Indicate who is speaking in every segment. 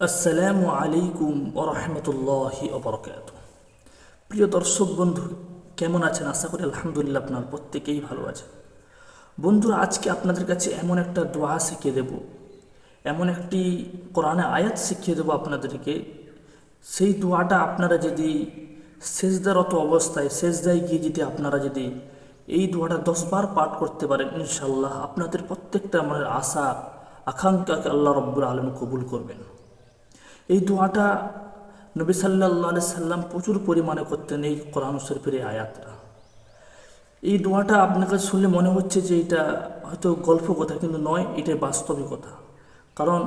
Speaker 1: আসসালামু আলাইকুম ওরহমতুল্লাহি অবরকাত প্রিয় দর্শক, বন্ধু, কেমন আছেন? আশা করি আলহামদুলিল্লাহ আপনার প্রত্যেকেই ভালো আছেন। বন্ধুরা, আজকে আপনাদের কাছে এমন একটা দোয়া শিখিয়ে দেব। এমন একটি কোরআনে আয়াত শিখিয়ে দেবো আপনাদেরকে। সেই দোয়াটা আপনারা যদি সেজদারত অবস্থায়, সেজদায় গিয়ে যদি আপনারা যদি এই দোয়াটা দশবার পাঠ করতে পারেন ইনশাল্লাহ আপনাদের প্রত্যেকটা আমাদের আশা, আকাঙ্ক্ষাকে আল্লাহ রব্বুল আলম কবুল করবেন। এই দোয়াটা নবী সাল্লাহ সাল্লাম প্রচুর পরিমাণে করতেন এই কোরআন শরীফের এই আয়াতটা। এই দোয়াটা আপনার কাছে শুনলে মনে হচ্ছে যে এটা হয়তো গল্প কথা, কিন্তু নয়, এটাই বাস্তবিকতা কারণ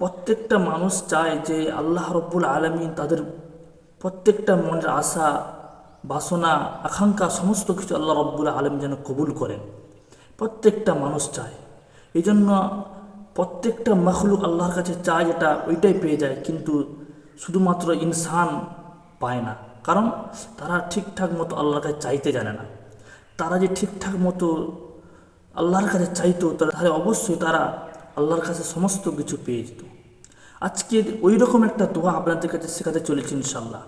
Speaker 1: প্রত্যেকটা মানুষ চায় যে আল্লাহ রব্বুল আলমিন তাদের প্রত্যেকটা মনের আশা, বাসনা, আকাঙ্ক্ষা, সমস্ত কিছু আল্লাহ রব্বুল আলম যেন কবুল করেন। প্রত্যেকটা মানুষ চায়। এই জন্য প্রত্যেকটা মখলুক আল্লাহর কাছে চায় যেটা ওইটাই পেয়ে যায়, কিন্তু শুধুমাত্র ইনসান পায় না। কারণ তারা ঠিকঠাক মতো আল্লাহর কাছে চাইতে জানে না। তারা যে ঠিকঠাক মতো আল্লাহর কাছে চাইতো, তাহলে অবশ্যই তারা আল্লাহর কাছে সমস্ত কিছু পেয়ে যেত। আজকে ওই রকম একটা দোয়া আপনাদের কাছে শেখাতে চলেছি ইনশাল্লাহ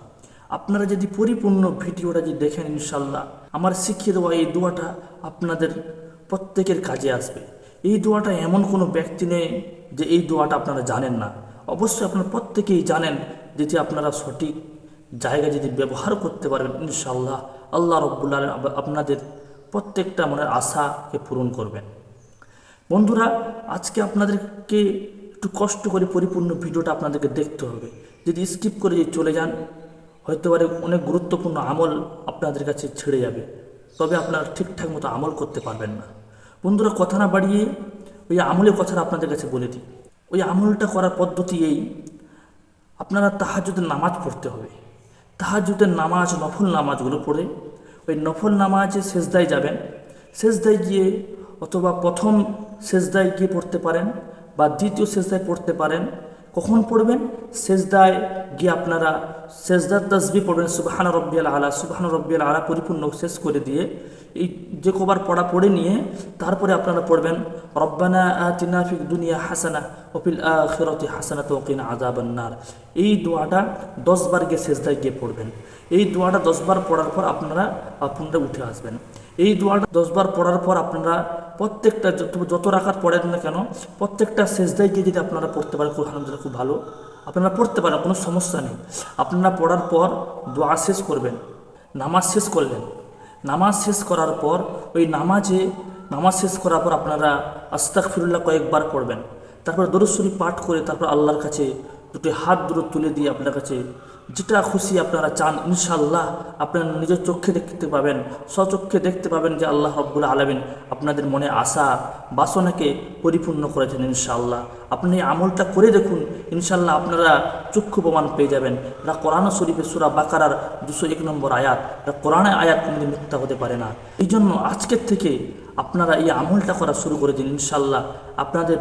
Speaker 1: আপনারা যদি পরিপূর্ণ ভিডিওটা যদি দেখেন ইনশাল্লাহ আমার শিখিয়ে দেওয়া এই দোয়াটা আপনাদের প্রত্যেকের কাজে আসবে। এই দোয়াটা এমন কোনো ব্যক্তি নেই যে এই দোয়াটা আপনারা জানেন না। অবশ্যই আপনারা প্রত্যেকেই জানেন যেটি আপনারা সঠিক জায়গায় যদি ব্যবহার করতে পারবেন ইনশাল্লাহ আল্লাহ রব্বুল্লাহ আপনাদের প্রত্যেকটা মনের আশাকে পূরণ করবেন। বন্ধুরা, আজকে আপনাদেরকে একটু কষ্ট করে পরিপূর্ণ ভিডিওটা আপনাদেরকে দেখতে হবে। যদি স্কিপ করে যদি চলে যান, হয়তো পারে অনেক গুরুত্বপূর্ণ আমল আপনাদের কাছে ছেড়ে যাবে। তবে আপনারা ঠিকঠাক মতো আমল করতে পারবেন না। বন্ধুরা কথা না বাড়িয়ে ওই আমলের কথাটা আপনাদের কাছে বলে দিই। ওই আমলটা করার পদ্ধতি এই, আপনারা তাহাজুদের নামাজ পড়তে হবে। তাহাজুদের নামাজ, নফল নামাজগুলো পড়ে, ওই নফল নামাজে শেষদায় যাবেন। শেষদায় গিয়ে অথবা প্রথম শেষদায় গিয়ে পড়তে পারেন বা দ্বিতীয় শেষদায় পড়তে পারেন। কখন পড়বেন? শেষদায় গিয়ে আপনারা শেষদার তসবি পড়বেন, সুবাহানা রব্বিয়াল আলা, সুবাহানা রব্বিয়াল আলা পরিপূর্ণ শেষ করে দিয়ে এই যে কবার পড়া পড়ে নিয়ে তারপরে আপনারা পড়বেন, রব্বানা আতিনা ফিক দুনিয়া হাসানা ওফিল আখিরাতি হাসানা তোকিনা আজাবান্নার এই দোয়াটা দশবার গিয়ে শেষদায় গিয়ে পড়বেন। এই দোয়াটা দশবার পড়ার পর আপনারা আপনারা উঠে আসবেন। এই দোয়াটা দশবার পড়ার পর আপনারা প্রত্যেকটা যত রাখার পড়েন না কেন, প্রত্যেকটা শেষদায় গিয়ে যদি আপনারা পড়তে পারেন, খুব আলহামদুলিল্লাহ খুব ভালো। আপনারা পড়তে পারেন, কোনো সমস্যা নেই। আপনারা পড়ার পর দোয়া শেষ করবেন, নামাজ শেষ করলেন। নামাজ শেষ করার পর, ওই নামাজে, নামাজ শেষ করার পর আপনারা আস্তাক ফিরুল্লাহ কয়েকবার পড়বেন। তারপর দরুশ্বরী পাঠ করে তারপর আল্লাহর কাছে দুটি হাত দূরে তুলে দিয়ে আপনার কাছে যেটা খুশি আপনারা চান ইনশাল্লাহ আপনারা নিজের চোখে দেখতে পাবেন। স্বচক্ষে দেখতে পাবেন যে আল্লাহ রব্বুল আলমিন আপনাদের মনে আশা, বাসনাকে পরিপূর্ণ করেছেন ইনশাল্লাহ আপনি আমলটা করে দেখুন ইনশাল্লাহ আপনারা চক্ষু প্রমাণ পেয়ে যাবেন। এটা কোরআন শরীফে সুরা বাকারার দুশো এক নম্বর আয়াত। এটা কোরআনের আয়াত কোনোদিন মিথ্যা হতে পারে না। এই জন্য আজকের থেকে আপনারা এই আমলটা করা শুরু করে দিন ইনশাল্লাহ আপনাদের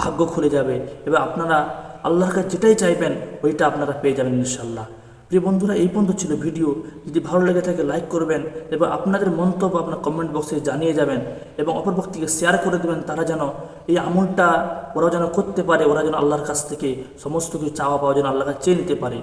Speaker 1: ভাগ্য খুলে যাবে এবং আপনারা আল্লাহর কাছে যেটাই চাইবেন, ওইটা আপনারা পেয়ে যাবেন ইনশাল্লাহ প্রিয় বন্ধুরা, এই পর্যন্ত ছিল ভিডিও। যদি ভালো লেগে থাকে, লাইক করবেন এবং আপনাদের মন্তব্য আপনার কমেন্ট বক্সে জানিয়ে যাবেন এবং অপর ব্যক্তিকে শেয়ার করে দেবেন, তারা যেন এই আমলটা ওরা যেন করতে পারে, ওরা যেন আল্লাহর কাছ থেকে সমস্ত কিছু চাওয়া পাওয়া যেন আল্লাহর কাছে চেয়ে নিতে পারে।